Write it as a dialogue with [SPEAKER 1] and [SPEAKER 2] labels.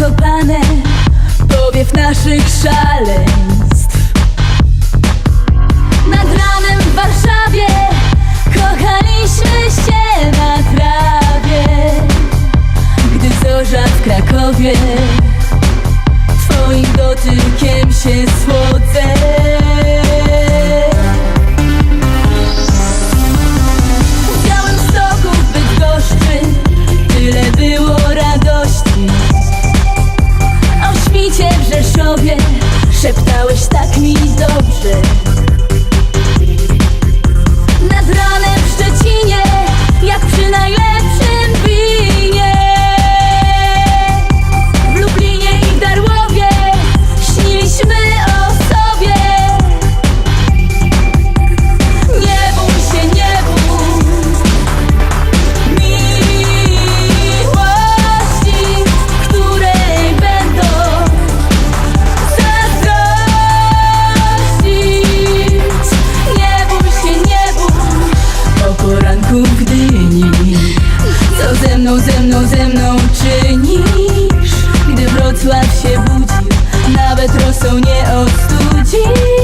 [SPEAKER 1] zakopane Powiew naszych szaleństw. Nad ranem w Warszawie Kochaliśmy się na trawie. Gdy zorza w Krakowie Twoim dotykiem się słodzę. Шептал Wrocław się budził Nawet rosą nie ostudził